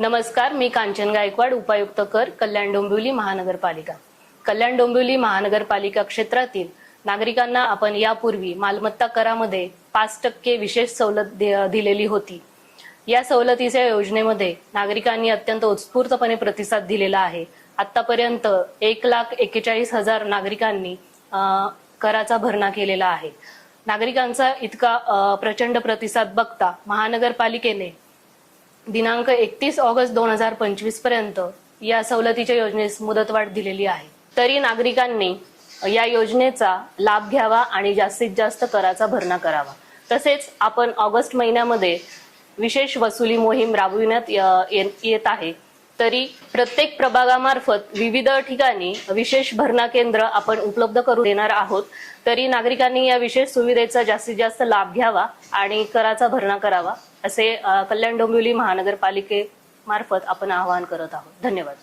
नमस्कार मी कांचन गायकवाड उपायुक्त कर कल्याण डोंबिवली महानगरपालिका. कल्याण डोंबिवली महानगरपालिका क्षेत्रातील नागरिकांना आपण यापूर्वी मालमत्ता करामध्ये पाच टक्के विशेष सवलत दिलेली होती. या सवलतीच्या योजनेमध्ये नागरिकांनी अत्यंत उत्स्फूर्तपणे प्रतिसाद दिलेला आहे. आतापर्यंत एक लाख एक्केचाळीस हजार नागरिकांनी कराचा भरणा केलेला आहे. नागरिकांचा इतका प्रचंड प्रतिसाद बघता महानगरपालिकेने दिनांक एकतीस ऑगस्ट दोन हजार पंचवीसपर्यंत या सवलतीच्या योजनेस मुदतवाढ दिलेली आहे. तरी नागरिकांनी या योजनेचा लाभ घ्यावा आणि जास्तीत जास्त कराचा भरणा करावा. तसेच आपण ऑगस्ट महिन्यामध्ये विशेष वसुली मोहीम राबविण्यात येत आहे. तरी प्रत्येक प्रभागामार्फत विविध ठिकाणी विशेष भरणा केंद्र आपण उपलब्ध करून देणार आहोत. तरी नागरिकांनी या विशेष सुविधेचा जास्तीत जास्त लाभ घ्यावा आणि कराचा भरणा करावा असे कल्याण डोंबिवली महानगरपालिकेमार्फत आपण आवाहन करत आहोत. धन्यवाद.